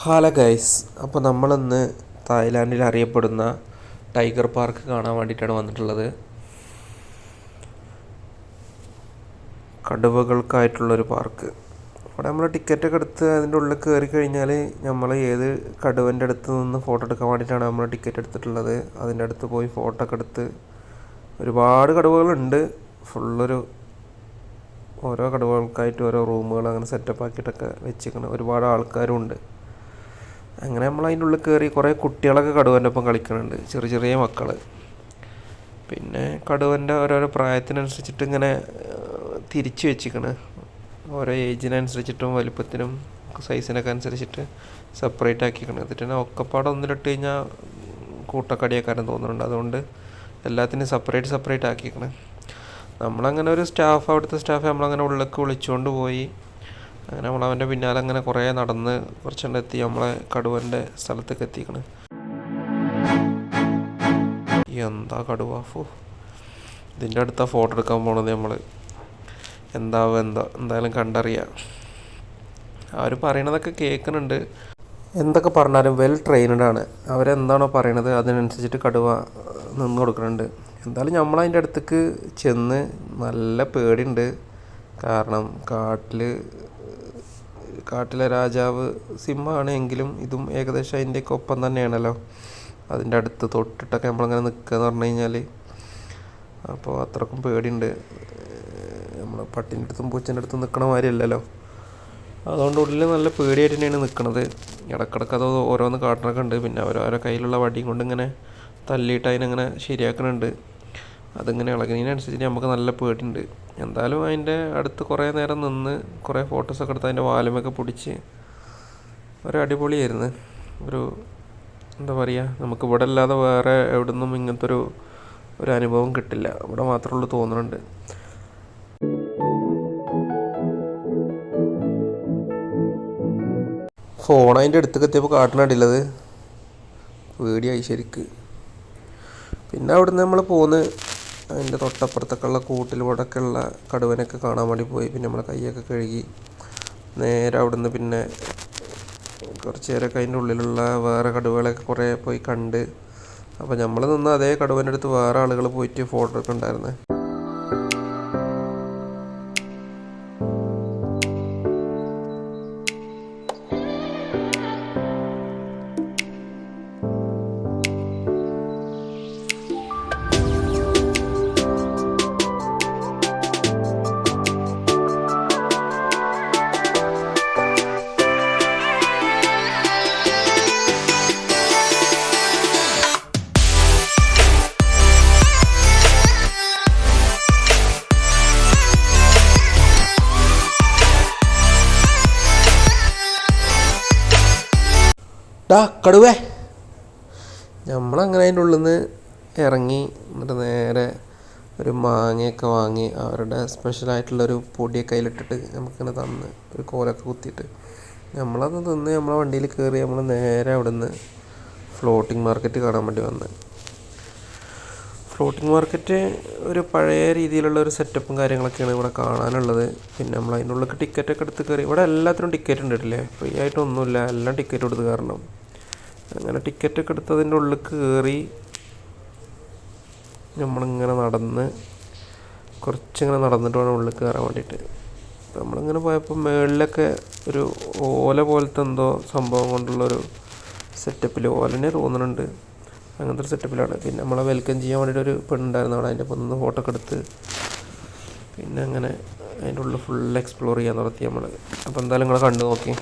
Hello guys അപ്പോൾ നമ്മളിന്ന് തായ്ലാൻഡിൽ അറിയപ്പെടുന്ന ടൈഗർ പാർക്ക് കാണാൻ വേണ്ടിയിട്ടാണ് വന്നിട്ടുള്ളത്. കടുവകൾക്കായിട്ടുള്ളൊരു പാർക്ക്. അവിടെ നമ്മൾ ടിക്കറ്റൊക്കെ എടുത്ത് അതിന്റെ ഉള്ളിൽ കയറി കഴിഞ്ഞാൽ നമ്മൾ ഏത് കടുവന്റെ അടുത്ത് നിന്ന് ഫോട്ടോ എടുക്കാൻ വേണ്ടിയിട്ടാണ് നമ്മൾ ടിക്കറ്റ് എടുത്തിട്ടുള്ളത്. അതിന്റെ അടുത്ത് പോയി ഫോട്ടോ ഒക്കെ എടുത്ത് ഒരുപാട് കടുവകളുണ്ട്. ഫുള്ളൊരു ഓരോ കടുവകൾക്കായിട്ട് ഓരോ റൂമുകൾ അങ്ങനെ സെറ്റപ്പ് ആക്കിയിട്ടൊക്കെ വെച്ചിരിക്കണം ഒരുപാട് ആൾക്കാരും ഉണ്ട് അങ്ങനെ നമ്മൾ അതിന്റെ ഉള്ളിൽ കയറി കുറേ കുട്ടികളൊക്കെ കടുവന്റെ ഒപ്പം കളിക്കുന്നുണ്ട് ചെറിയ ചെറിയ മക്കൾ പിന്നെ കടുവന്റെ ഓരോരോ പ്രായത്തിനനുസരിച്ചിട്ട് ഇങ്ങനെ തിരിച്ചു വെച്ചിക്കണ്. ഓരോ ഏജിനനുസരിച്ചിട്ടും വലിപ്പത്തിനും സൈസിനൊക്കെ അനുസരിച്ചിട്ട് സെപ്പറേറ്റ് ആക്കിക്കണം. എന്നിട്ട് തന്നെ ഒക്കപ്പാടെ ഒന്നിലിട്ട് കഴിഞ്ഞാൽ കൂട്ടക്കടിയാക്കാനും തോന്നുന്നുണ്ട് അതുകൊണ്ട് എല്ലാത്തിനും സെപ്പറേറ്റ് സെപ്പറേറ്റ് ആക്കിക്കണം. നമ്മളങ്ങനെ ഒരു സ്റ്റാഫ് അവിടുത്തെ സ്റ്റാഫ് നമ്മളങ്ങനെ ഉള്ളിലേക്ക് വിളിച്ചുകൊണ്ട് പോയി. അങ്ങനെ നമ്മൾ അവന്റെ പിന്നാലെ അങ്ങനെ കുറേ നടന്ന് കുറച്ചുകൊണ്ട് എത്തി. നമ്മളെ കടുവന്റെ സ്ഥലത്തേക്ക് എത്തിക്കണ്. എന്താ കടുവ? ഫു. ഇതിന്റെ അടുത്ത ഫോട്ടോ എടുക്കാൻ പോണത് നമ്മൾ എന്താവും എന്താ? എന്തായാലും കണ്ടറിയാം. അവർ പറയണതൊക്കെ കേൾക്കുന്നുണ്ട് എന്തൊക്കെ പറഞ്ഞാലും വെൽ ട്രെയിനഡ് ആണ്. അവരെന്താണോ പറയണത് അതിനനുസരിച്ചിട്ട് കടുവ നിന്ന് കൊടുക്കുന്നുണ്ട് എന്തായാലും നമ്മൾ അതിന്റെ അടുത്തേക്ക് ചെന്ന് നല്ല പേടിയുണ്ട് കാരണം കാട്ടിൽ കാട്ടിലെ രാജാവ് സിംഹമാണ് എങ്കിലും ഇതും ഏകദേശം അതിന്റെയൊക്കെ ഒപ്പം തന്നെയാണല്ലോ. അതിന്റെ അടുത്ത് തൊട്ടിട്ടൊക്കെ നമ്മളിങ്ങനെ നിൽക്കുക എന്ന് പറഞ്ഞു കഴിഞ്ഞാൽ അപ്പോൾ അത്രക്കും പേടിയുണ്ട്. നമ്മൾ പട്ടിന്റെ അടുത്തും പൂച്ചന്റെ അടുത്തും നിൽക്കണ മാതിരിയല്ലല്ലോ. അതുകൊണ്ട് ഉള്ളിൽ നല്ല പേടിയായിട്ട് തന്നെയാണ് നിൽക്കുന്നത് ഇടക്കിടക്ക് അത് ഓരോന്ന് കാട്ടണൊക്കെ ഉണ്ട്. പിന്നെ അവരോരോ കയ്യിലുള്ള വടിയും കൊണ്ട് ഇങ്ങനെ തല്ലിയിട്ട് അതിനങ്ങനെ ശരിയാക്കണുണ്ട്. അതിങ്ങനെ ഇളകുന്നതിനനുസരിച്ച് നമുക്ക് നല്ല പേടിയുണ്ട്. എന്തായാലും അതിന്റെ അടുത്ത് കുറേ നേരം നിന്ന് കുറേ ഫോട്ടോസൊക്കെ എടുത്ത് അതിന്റെ വാലുമൊക്കെ പിടിച്ച് ഒരു അടിപൊളിയായിരുന്നു. ഒരു എന്താ പറയുക നമുക്ക് ഇവിടെ അല്ലാതെ വേറെ എവിടെ നിന്നും ഇങ്ങനത്തെ ഒരു ഒരു അനുഭവം കിട്ടില്ല. ഇവിടെ മാത്രമേ ഉള്ളൂ തോന്നുന്നുണ്ട് ഫോൺ അതിന്റെ അടുത്തേക്ക് എത്തിയപ്പോൾ കാട്ടണടില്ലത് പേടിയായി ശരിക്ക്. പിന്നെ അവിടുന്ന് നമ്മൾ പോന്ന് അതിന്റെ തൊട്ടപ്പുറത്തൊക്കെയുള്ള കൂട്ടിലൂടെയൊക്കെയുള്ള കടുവനൊക്കെ കാണാൻ വേണ്ടി പോയി. പിന്നെ നമ്മളെ കൈയൊക്കെ കഴുകി നേരെ അവിടുന്ന് പിന്നെ കുറച്ച് നേരമൊക്കെ അതിന്റെ ഉള്ളിലുള്ള വേറെ കടുവകളൊക്കെ കുറേ പോയി കണ്ട്. അപ്പോൾ നമ്മൾ നിന്ന് അതേ കടുവന്റെ അടുത്ത് വേറെ ആളുകൾ പോയിട്ട് ഫോട്ടോ ഒക്കെ ഡാ കടുവേ. നമ്മളങ്ങനെ അതിന്റെ ഉള്ളിൽ നിന്ന് ഇറങ്ങി എന്നിട്ട് നേരെ ഒരു മാങ്ങയൊക്കെ വാങ്ങി അവരുടെ സ്പെഷ്യലായിട്ടുള്ളൊരു പൊടിയൊക്കെ കയ്യിലിട്ടിട്ട് നമുക്കിങ്ങനെ തന്ന് ഒരു കോലൊക്കെ കുത്തിയിട്ട് നമ്മളത് തിന്ന് നമ്മളെ വണ്ടിയിൽ കയറി നമ്മൾ നേരെ അവിടെ നിന്ന് ഫ്ലോട്ടിംഗ് മാർക്കറ്റ് കാണാൻ വേണ്ടി വന്ന്. ഫ്ലോട്ടിംഗ് മാർക്കറ്റ് ഒരു പഴയ രീതിയിലുള്ള ഒരു സെറ്റപ്പും കാര്യങ്ങളൊക്കെയാണ് ഇവിടെ കാണാനുള്ളത്. പിന്നെ നമ്മൾ അതിനുള്ളിലൊക്കെ ടിക്കറ്റൊക്കെ എടുത്ത് കയറി. ഇവിടെ എല്ലാത്തിനും ടിക്കറ്റ് ഉണ്ട് ഫ്രീ ആയിട്ടൊന്നുമില്ല. എല്ലാം ടിക്കറ്റ് കൊടുത്ത് കയറണം. അങ്ങനെ ടിക്കറ്റൊക്കെ എടുത്ത് അതിന്റെ ഉള്ളിൽ കയറി നമ്മളിങ്ങനെ നടന്ന് കുറച്ചിങ്ങനെ നടന്നിട്ട് വേണം ഉള്ളിൽ കയറാൻ വേണ്ടിയിട്ട്. നമ്മളിങ്ങനെ പോയപ്പോൾ മുകളിലൊക്കെ ഒരു ഓല പോലത്തെ എന്തോ സംഭവം കൊണ്ടുള്ളൊരു സെറ്റപ്പിൽ ഓലനെ തോന്നുന്നുണ്ട്. അങ്ങനത്തെ ഒരു സെറ്റപ്പിലാണ് പിന്നെ നമ്മളെ വെൽക്കം ചെയ്യാൻ വേണ്ടിയിട്ട് ഒരു പെണ്ണുണ്ടായിരുന്നു അവിടെ. അതിന്റെ ഒപ്പം നിന്ന് ഫോട്ടോ ഒക്കെ എടുത്ത് പിന്നെ അങ്ങനെ അതിന്റെ ഉള്ളിൽ ഫുൾ എക്സ്പ്ലോർ ചെയ്യാൻ നടത്തി നമ്മൾ അപ്പോൾ എന്തായാലും നിങ്ങളെ കണ്ടു നോക്കി.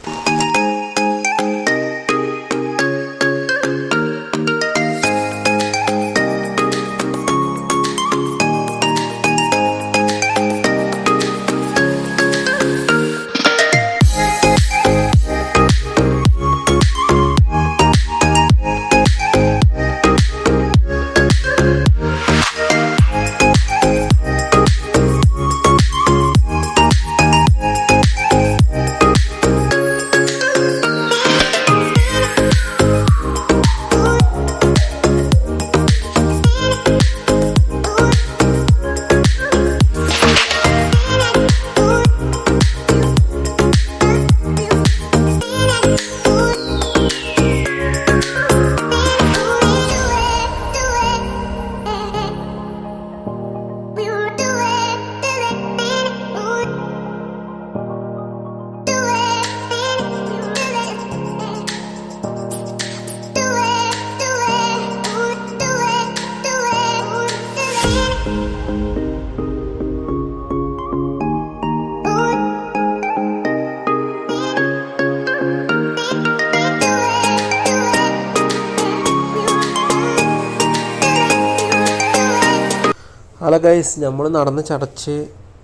ഹലോ ഗൈസ് നമ്മൾ നടന്ന് ചടച്ച്.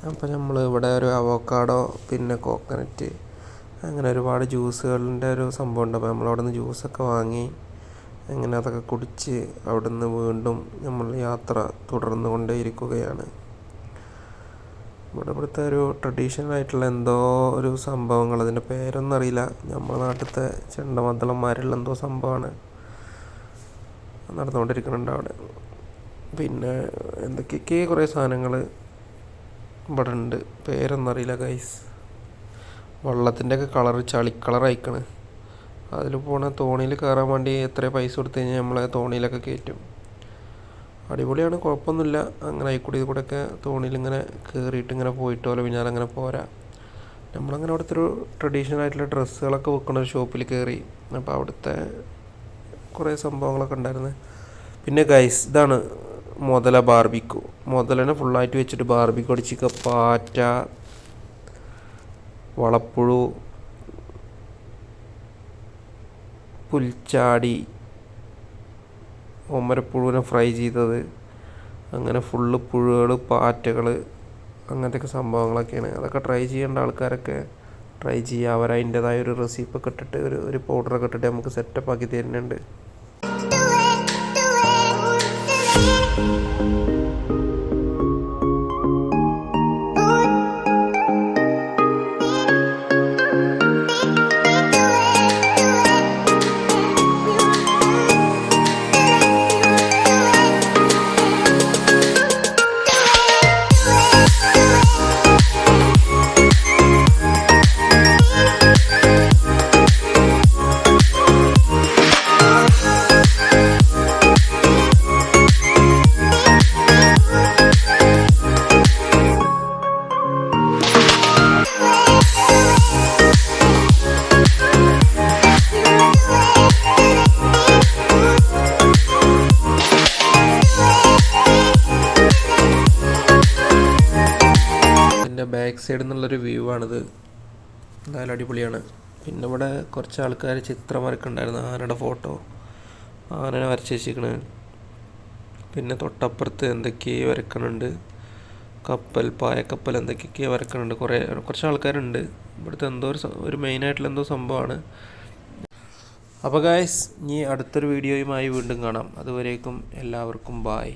അപ്പോൾ നമ്മൾ ഇവിടെ ഒരു അവോക്കാഡോ പിന്നെ കോക്കനറ്റ് അങ്ങനെ ഒരുപാട് ജ്യൂസുകളുടെ ഒരു സംഭവം ഉണ്ട് അപ്പോൾ നമ്മൾ അവിടെ നിന്ന് ജ്യൂസൊക്കെ വാങ്ങി അങ്ങനെ അതൊക്കെ കുടിച്ച് അവിടെ നിന്ന് വീണ്ടും നമ്മൾ യാത്ര തുടർന്നു കൊണ്ടേയിരിക്കുകയാണ്. ഇവിടെ ഇവിടുത്തെ ഒരു ട്രഡീഷണൽ ആയിട്ടുള്ള എന്തോ ഒരു സംഭവങ്ങൾ. അതിന്റെ പേരൊന്നും അറിയില്ല. നമ്മുടെ നാട്ടിലത്തെ ചെണ്ടമദ്ദളന്മാരുള്ള എന്തോ സംഭവമാണ്. നടന്നുകൊണ്ടിരിക്കുന്നുണ്ട് അവിടെ. പിന്നെ എന്തൊക്കെയൊക്കെ കുറേ സാധനങ്ങൾ ഇവിടെ ഉണ്ട് പേരൊന്നും അറിയില്ല ഗൈസ് വള്ളത്തിന്റെ ഒക്കെ കളർ ചളി കളർ അയക്കണ് അതിൽ പോണ തോണിയിൽ കയറാൻ വേണ്ടി എത്ര പൈസ കൊടുത്തു കഴിഞ്ഞാൽ നമ്മളെ തോണിയിലൊക്കെ കയറ്റും. അടിപൊളിയാണ് കുഴപ്പമൊന്നുമില്ല. അങ്ങനെ ആയിക്കൂടി ഇത് കൂടെയൊക്കെ തോണിയിൽ ഇങ്ങനെ കയറിയിട്ട് ഇങ്ങനെ പോയിട്ട് പോലെ പിന്നാലെ അങ്ങനെ പോരാ. നമ്മളങ്ങനെ അവിടുത്തെ ഒരു ട്രഡീഷണൽ ആയിട്ടുള്ള ഡ്രസ്സുകളൊക്കെ വെക്കുന്ന ഒരു ഷോപ്പിൽ കയറി അപ്പോൾ അവിടുത്തെ കുറേ സംഭവങ്ങളൊക്കെ ഉണ്ടായിരുന്നു. പിന്നെ ഗൈസ് ഇതാണ് മുതല ബാർബിക്കു. മുതലനെ ഫുള്ളായിട്ട് വെച്ചിട്ട് ബാർബിക്കു അടിച്ചിക്ക. പാറ്റ വളപ്പുഴു പുൽച്ചാടി ഒമരപ്പുഴുവിനെ ഫ്രൈ ചെയ്തത്. അങ്ങനെ ഫുള്ള് പുഴുകൾ പാറ്റകൾ അങ്ങനത്തെയൊക്കെ സംഭവങ്ങളൊക്കെയാണ്. അതൊക്കെ ട്രൈ ചെയ്യേണ്ട ആൾക്കാരൊക്കെ ട്രൈ ചെയ്യുക അവർ അതിന്റേതായ ഒരു റെസിപ്പൊക്കെ ഇട്ടിട്ട് ഒരു ഒരു പൗഡറൊക്കെ ഇട്ടിട്ട് നമുക്ക് സെറ്റപ്പ് ആക്കി തരുന്നുണ്ട്. thank you ബാക്ക് സൈഡിൽ നിന്നുള്ളൊരു വ്യൂ ആണിത്. എന്തായാലും അടിപൊളിയാണ്. പിന്നെ ഇവിടെ കുറച്ച് ആൾക്കാർ ചിത്രം വരക്കുന്നുണ്ടായിരുന്നു ആനയുടെ ഫോട്ടോ ആനനെ വരച്ച് വെച്ചിരിക്കണ് പിന്നെ തൊട്ടപ്പുറത്ത് എന്തൊക്കെയോ വരക്കണുണ്ട്. കപ്പൽ പായക്കപ്പൽ എന്തൊക്കെയൊക്കെയോ വരക്കണുണ്ട്. കുറേ കുറച്ച് ആൾക്കാരുണ്ട്. ഇവിടുത്തെ എന്തോ ഒരു ഒരു മെയിനായിട്ടുള്ള എന്തോ സംഭവമാണ്. അപ്പോൾ ഗായ്സ് ഇനി അടുത്തൊരു വീഡിയോയുമായി വീണ്ടും കാണാം. അതുവരേക്കും എല്ലാവർക്കും ബായ്